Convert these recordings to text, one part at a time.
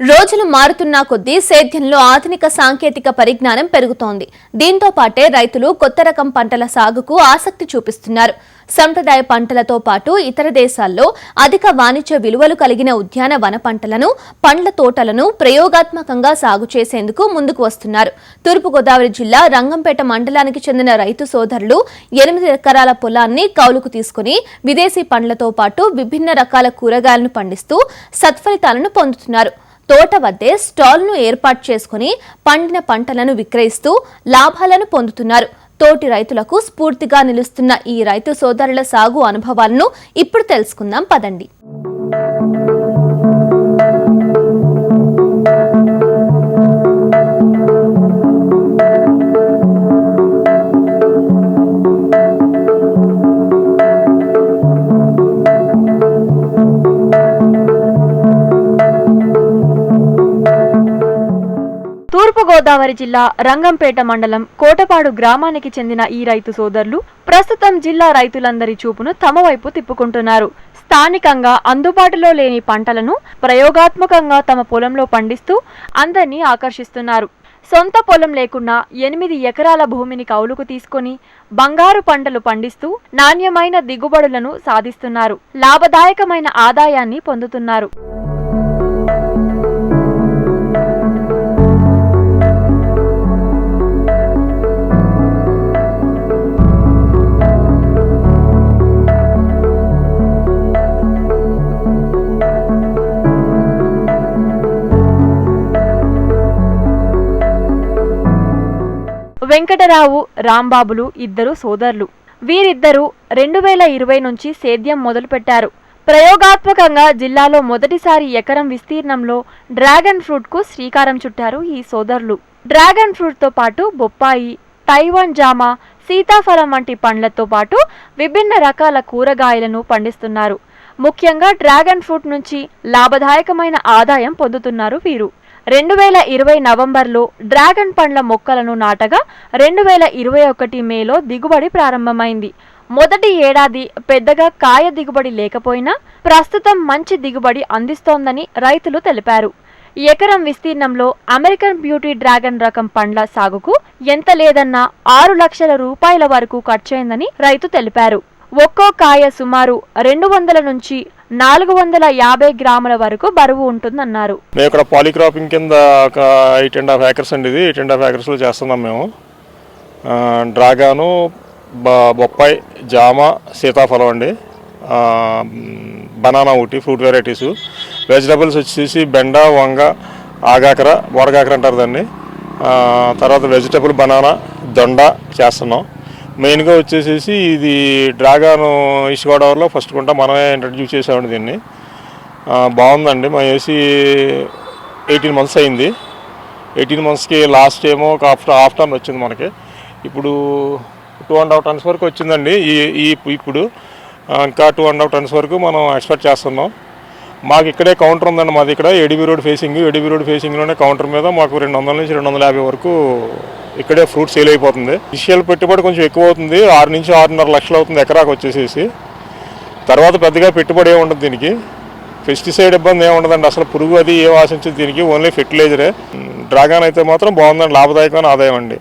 రోజులు మారుతున్న కొద్దీ సేద్యంలో ఆధునిక సాంకేతిక పరిజ్ఞానం పెరుగుతోంది. దీంతో పాటే రైతులు కొత్త రకం పంటల సాగుకు ఆసక్తి చూపిస్తున్నారు. సంప్రదాయ పంటలతో పాటు ఇతర దేశాల్లో అధిక వాణిజ్య విలువలు కలిగిన ఉద్యాన వన పంటలను పండ్ల తోటలను ప్రయోగాత్మకంగా సాగు చేసేందుకు ముందుకు వస్తున్నారు. తూర్పుగోదావరి జిల్లా రంగంపేట మండలానికి చెందిన రైతు సోదరులు ఎనిమిది ఎకరాల పొలాన్ని కౌలుకు తీసుకుని విదేశీ పండ్లతో పాటు విభిన్న రకాల కూరగాయలను పండిస్తూ సత్ఫలితాలను పొందుతున్నారు. తోట వద్దే స్టాల్ను ఏర్పాటు చేసుకుని పండిన పంటలను విక్రయిస్తూ లాభాలను పొందుతున్నారు. తోటి రైతులకు స్ఫూర్తిగా నిలుస్తున్న ఈ రైతు సోదరుల సాగు అనుభవాలను ఇప్పుడు తెలుసుకుందాం. పదండి. గోదావరి జిల్లా రంగంపేట మండలం కోటపాడు గ్రామానికి చెందిన ఈ రైతు సోదరులు ప్రస్తుతం జిల్లా రైతులందరి చూపును తమ వైపు తిప్పుకుంటున్నారు. స్థానికంగా అందుబాటులో లేని పంటలను ప్రయోగాత్మకంగా తమ పొలంలో పండిస్తూ అందరినీ ఆకర్షిస్తున్నారు. సొంత పొలం లేకున్నా ఎనిమిది ఎకరాల భూమిని కౌలుకు తీసుకొని బంగారు పంటలు పండిస్తూ నాణ్యమైన దిగుబడులను సాధిస్తున్నారు. లాభదాయకమైన ఆదాయాన్ని పొందుతున్నారు. వెంకటరావు రాంబాబులు ఇద్దరు సోదరులు. వీరిద్దరూ రెండు వేల ఇరవై నుంచి సేద్యం మొదలుపెట్టారు. ప్రయోగాత్మకంగా జిల్లాలో మొదటిసారి ఎకరం విస్తీర్ణంలో డ్రాగన్ ఫ్రూట్కు శ్రీకారం చుట్టారు ఈ సోదరులు. డ్రాగన్ ఫ్రూట్తో పాటు బొప్పాయి తైవాన్ జామ సీతాఫలం వంటి పండ్లతో పాటు విభిన్న రకాల కూరగాయలను పండిస్తున్నారు. ముఖ్యంగా డ్రాగన్ ఫ్రూట్ నుంచి లాభదాయకమైన ఆదాయం పొందుతున్నారు వీరు. రెండు వేల ఇరవై నవంబర్లో డ్రాగన్ పండ్ల మొక్కలను నాటగా రెండు వేల ఇరవై ఒకటి మేలో దిగుబడి ప్రారంభమైంది. మొదటి ఏడాది పెద్దగా కాయ దిగుబడి లేకపోయినా ప్రస్తుతం మంచి దిగుబడి అందిస్తోందని రైతులు తెలిపారు. ఎకరం విస్తీర్ణంలో అమెరికన్ బ్యూటీ డ్రాగన్ రకం పండ్ల సాగుకు ఎంత లేదన్నా ఆరు లక్షల రూపాయల వరకు ఖర్చయిందని రైతు తెలిపారు. ఒక్కో కాయ సుమారు రెండు వందల నుంచి నాలుగు వందల యాభై గ్రాముల వరకు బరువు ఉంటుందన్నారు. మేము ఇక్కడ పాలిక్రాపింగ్ కింద ఒక ఎయిట్ అండ్ హాఫ్ ఏకర్స్ అండి ఇది. ఎయిట్ అండ్ హాఫ్ ఏకర్స్లో చేస్తున్నాం మేము. డ్రాగాను బ- బొప్పాయి జామ సీతాఫలం అండి. బనానా ఒకటి ఫ్రూట్ వెరైటీస్. వెజిటబుల్స్ వచ్చేసి బెండ వంగ ఆగాకర వడగాకర అంటారు దాన్ని. తర్వాత వెజిటబుల్ బనానా దొండ చేస్తున్నాం. మెయిన్గా వచ్చేసేసి ఇది డ్రాగన్ ఈస్ట్ గోదావరిలో ఫస్ట్ కుంటా మనమే ఇంట్రడ్యూస్ చేసామండి దీన్ని. బాగుందండి. మా ఏసీ ఎయిటీన్ మంత్స్ అయింది. ఎయిటీన్ మంత్స్కి లాస్ట్ ఏమో ఒక హాఫ్ హాఫ్ టర్న్ వచ్చింది మనకి. ఇప్పుడు టూ అండ్ హాఫ్ టన్స్ వరకు వచ్చిందండి ఈ ఈ ఇప్పుడు. ఇంకా టూ అండ్ హాఫ్ టన్స్ వరకు మనం ఎక్స్పెక్ట్ చేస్తున్నాం. మాకు ఇక్కడే కౌంటర్ ఉందండి మాది ఇక్కడ ADB road facing ADB road ఫేసింగ్లోనే counter మీద మాకు రెండు వందల నుంచి రెండు వందల యాభై వరకు ఇక్కడే ఫ్రూట్ సేల్ అయిపోతుంది. ఇనిషియల్ పెట్టుబడి కొంచెం ఎక్కువ అవుతుంది ఆరు నుంచి ఆరున్నర లక్షలు అవుతుంది ఎకరాకు వచ్చేసేసి. తర్వాత పెద్దగా పెట్టుబడి ఏమి ఉండదు దీనికి. పెస్టిసైడ్ ఇబ్బంది ఏమి ఉండదండి అసలు పురుగు అది ఏం ఆశించదు దీనికి ఓన్లీ ఫెర్టిలైజరే. డ్రాగన్ అయితే మాత్రం బాగుందండి లాభదాయకమైన ఆదాయం అండి.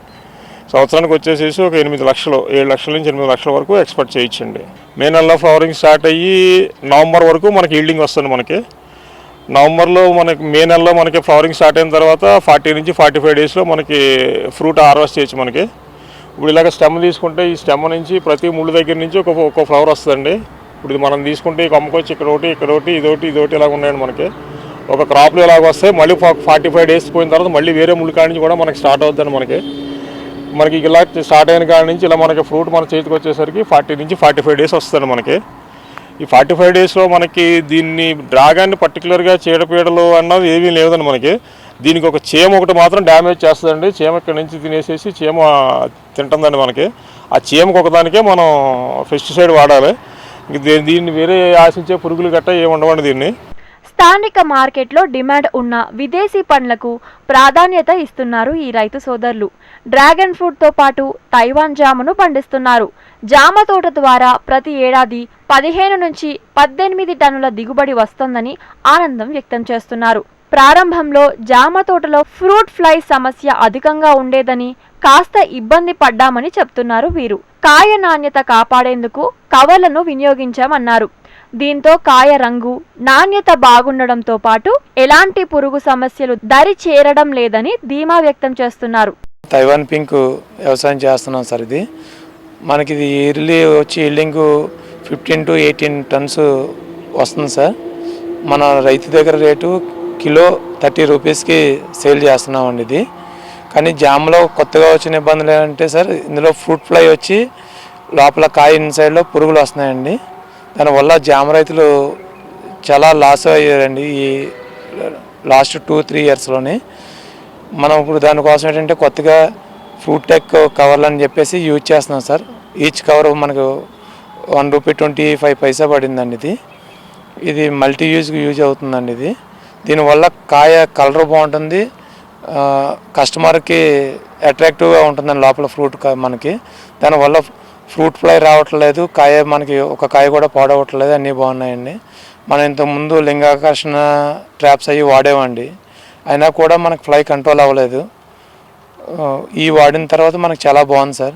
సంవత్సరానికి వచ్చేసేసి ఒక ఎనిమిది లక్షలు ఏడు లక్షల నుంచి ఎనిమిది లక్షల వరకు ఎక్స్పెక్ట్ చేయొచ్చండి మే నెలలో ఫ్లవరింగ్ స్టార్ట్ అయ్యి నవంబర్ వరకు మనకి ఈల్డింగ్ వస్తుంది మనకి. నవంబర్లో మనకి మే నెలలో మనకి ఫ్లవరింగ్ స్టార్ట్ అయిన తర్వాత ఫార్టీ నుంచి ఫార్టీ ఫైవ్ డేస్లో మనకి ఫ్రూట్ హార్వెస్ట్ చేయొచ్చు మనకి. ఇప్పుడు ఇలాగ స్టెమ్ తీసుకుంటే ఈ స్టెమ్ నుంచి ప్రతి ముళ్ళు దగ్గర నుంచి ఒక ఒక ఫ్లవర్ వస్తుందండి. ఇప్పుడు ఇది మనం తీసుకుంటే ఈ కొమ్మకొచ్చి ఇక్కడ ఒకటి ఇక్కడ ఒకటి ఇదొకటి ఇదొకటి ఇలాగ ఉన్నాయండి మనకి. ఒక క్రాప్లు ఇలాగ వస్తాయి మళ్ళీ ఫార్టీ ఫైవ్ డేస్ పోయిన తర్వాత మళ్ళీ వేరే ముళ్ళు కాడి నుంచి కూడా మనకి స్టార్ట్ అవుతుందండి మనకి. మనకి ఇలా స్టార్ట్ అయిన కాడ నుంచి ఇలా మనకి ఫ్రూట్ మన చేతికి వచ్చేసరికి ఫార్టీ నుంచి ఫార్టీ ఫైవ్ డేస్ వస్తుంది మనకి. ఈ ఫార్టీ ఫైవ్ డేస్లో మనకి దీన్ని డ్రాగాన్ని పర్టికులర్గా చీడపీడలు అన్నది ఏమీ లేదండి మనకి. దీనికి ఒక చీమ ఒకటి మాత్రం డ్యామేజ్ చేస్తుందండి. చీమ ఇక్కడ నుంచి తినేసేసి చీమ తింటుందండి మనకి. ఆ చీమకు ఒకదానికే మనం పెస్టిసైడ్ వాడాలి. ఇంక దీన్ని వేరే ఆశించే పురుగులు గట్ట ఏమి ఉండవండి దీన్ని. స్థానిక మార్కెట్లో డిమాండ్ ఉన్న విదేశీ పండ్లకు ప్రాధాన్యత ఇస్తున్నారు ఈ రైతు సోదరులు. డ్రాగన్ ఫ్రూట్తో పాటు తైవాన్ జామును పండిస్తున్నారు. జామ తోట ద్వారా ప్రతి ఏడాది పదిహేను నుంచి పద్దెనిమిది టన్నుల దిగుబడి వస్తోందని ఆనందం వ్యక్తం చేస్తున్నారు. ప్రారంభంలో జామ తోటలో ఫ్రూట్ ఫ్లై సమస్య అధికంగా ఉండేదని కాస్త ఇబ్బంది పడ్డామని చెప్తున్నారు వీరు. కాయ నాణ్యత కాపాడేందుకు కవర్లను వినియోగించామన్నారు. దీంతో కాయ రంగు నాణ్యత బాగుండడంతో పాటు ఎలాంటి పురుగు సమస్యలు దరి చేరడం లేదని ధీమా వ్యక్తం చేస్తున్నారు. తైవాన్ పింక్ వ్యవసాయం చేస్తున్నాం సార్ ఇది. మనకి ఇది ఇయర్లీ వచ్చి yielding fifteen to eighteen tons వస్తుంది సార్. మన రైతు దగ్గర రేటు కిలో థర్టీ రూపీస్కి సేల్ చేస్తున్నామండి ఇది. కానీ జామ్లో కొత్తగా వచ్చిన ఇబ్బందులు ఏంటంటే సార్ ఇందులో ఫ్రూట్ ఫ్లై వచ్చి లోపల కాయ ఇన్సైడ్లో పురుగులు వస్తున్నాయండి. దానివల్ల జామ రైతులు చాలా లాస్ అయ్యారండి ఈ లాస్ట్ టూ త్రీ ఇయర్స్లోనే. మనం ఇప్పుడు దానికోసం ఏంటంటే కొత్తగా ఫ్రూట్ టెక్ కవర్లు అని చెప్పేసి యూజ్ చేస్తున్నాం సార్. ఈచ్ కవర్ మనకు one rupee twenty five paisa పడిందండి ఇది. ఇది మల్టీ యూజ్కి యూజ్ అవుతుందండి ఇది. దీనివల్ల కాయ కలర్ బాగుంటుంది. కస్టమర్కి అట్రాక్టివ్గా ఉంటుందండి లోపల ఫ్రూట్ మనకి. దానివల్ల ఫ్రూట్ ఫ్లై రావట్లేదు. కాయ మనకి ఒక కాయ కూడా పాడవట్లేదు. అన్నీ బాగున్నాయండి. మనం ఇంతకుముందు లింగాకర్షణ ట్రాప్స్ అవి వాడేవండి. అయినా కూడా మనకు ఫ్లై కంట్రోల్ అవ్వలేదు. ఈ వాడిన తర్వాత మనకు చాలా బాగుంది సార్.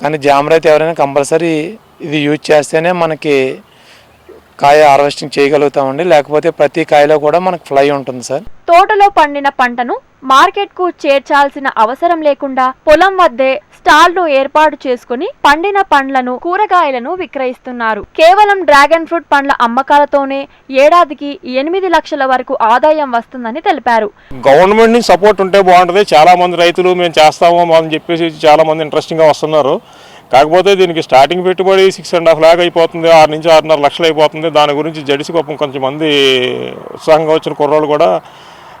కానీ జామర్ అయితే ఎవరైనా కంపల్సరీ ఇది యూజ్ చేస్తేనే మనకి కాయ హార్వెస్టింగ్ చేయగలుగుతామండి. లేకపోతే ప్రతి కాయలో కూడా మనకు ఫ్లై ఉంటుంది సార్. తోటలో పండిన పంటను మార్కెట్కు చేర్చాల్సిన అవసరం లేకుండా పొలం వద్దే స్టాల్ను ఏర్పాటు చేసుకుని పండిన పండ్లను కూరగాయలను విక్రయిస్తున్నారు. కేవలం డ్రాగన్ ఫ్రూట్ పండ్ల అమ్మకాలతోనే ఏడాదికి ఎనిమిది లక్షల వరకు ఆదాయం వస్తుందని తెలిపారు. గవర్నమెంట్ నుంచి సపోర్ట్ ఉంటే బాగుంటుంది. చాలా మంది రైతులు మేము చేస్తాము అని చెప్పేసి చాలా మంది ఇంట్రెస్టింగ్గా వస్తున్నారు. కాకపోతే దీనికి స్టార్టింగ్ పెట్టుబడి సిక్స్ అండ్ హాఫ్ ల్యాక్ అయిపోతుంది. ఆరు నుంచి ఆరున్నర లక్షలు అయిపోతుంది. దాని గురించి జడిసి కొంచెం మంది ఉత్సాహంగా వచ్చిన కుర్రోళ్ళు కూడా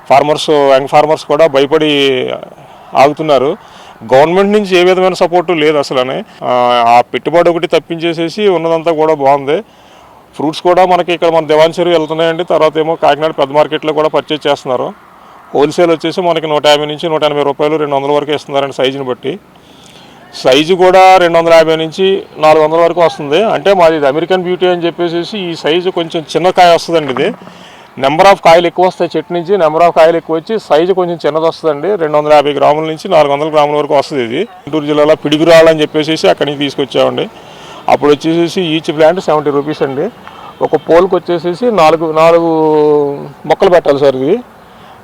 ఫార్మర్స్ యంగ్ ఫార్మర్స్ కూడా భయపడి ఆగుతున్నారు. గవర్నమెంట్ నుంచి ఏ విధమైన సపోర్టు లేదు అసలనే. ఆ, పెట్టుబడి ఒకటి తప్పించేసేసి ఉన్నదంతా కూడా బాగుంది. ఫ్రూట్స్ కూడా మనకి ఇక్కడ మన దివాన్సరి వెళ్తున్నాయండి. తర్వాత ఏమో కాకినాడ పెద్ద మార్కెట్లో కూడా పర్చేజ్ చేస్తున్నారు. హోల్సేల్ వచ్చేసి మనకి నూట యాభై నుంచి నూట ఎనభై రూపాయలు రెండు వందల వరకు ఇస్తున్నారండి సైజుని బట్టి. సైజు కూడా రెండు వందల యాభై నుంచి నాలుగు వందల వరకు వస్తుంది. అంటే మాది ఇది అమెరికన్ బ్యూటీ అని చెప్పేసి ఈ సైజు కొంచెం చిన్న కాయ వస్తుందండి ఇది. నెంబర్ ఆఫ్ కాయలు ఎక్కువ వస్తాయి చెట్టు నుంచి నెంబర్ ఆఫ్ కాయలు ఎక్కువ వచ్చి సైజు కొంచెం చిన్నది వస్తుందండి. రెండు వందల యాభై గ్రాముల నుంచి నాలుగు వందల గ్రాముల వరకు వస్తుంది ఇది. గుంటూరు జిల్లాలో పిడిగురాళ్ళు అని చెప్పేసి అక్కడి నుంచి తీసుకొచ్చామండి. అప్పుడు వచ్చేసేసి ఈచ్ ప్లాంట్ సెవెంటీ రూపీస్ అండి. ఒక పోల్కి వచ్చేసేసి నాలుగు నాలుగు మొక్కలు పెట్టాలి సార్ ఇది.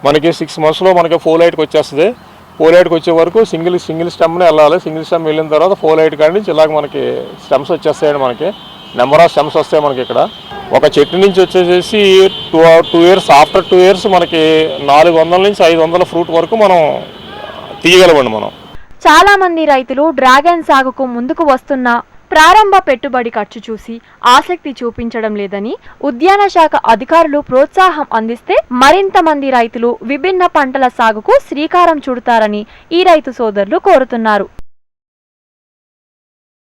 మనకి సిక్స్ మంత్స్లో మనకి ఫోర్ లైట్కి వచ్చేస్తుంది. ఫోర్ లైట్కి వచ్చే వరకు సింగిల్ సింగిల్ స్టెమ్ని వెళ్ళాలి. సింగిల్ స్టెమ్ వెళ్ళిన తర్వాత ఫోర్ లైట్ కాడి నుంచి ఇలాగ మనకి స్టెమ్స్ వచ్చేస్తాయండి మనకి. నెంబర్ ఆఫ్ స్టెమ్స్ వస్తాయి మనకి ఇక్కడ. ఒక చెట్టు నుంచి వచ్చేసేసి two two years after two years మనకి నాలుగు వందల నుంచి ఐదు వందల ఫ్రూట్ వరకు మనం తీయగలమండి మనం. చాలా మంది రైతులు డ్రాగన్ సాగుకు ముందుకు వస్తున్న ప్రారంభ పెట్టుబడి ఖర్చు చూసి ఆసక్తి చూపించడం లేదని ఉద్యాన శాఖ అధికారులు ప్రోత్సాహం అందిస్తే మరింత మంది రైతులు విభిన్న పంటల సాగుకు శ్రీకారం చుడతారని ఈ రైతు సోదరులు కోరుతున్నారు.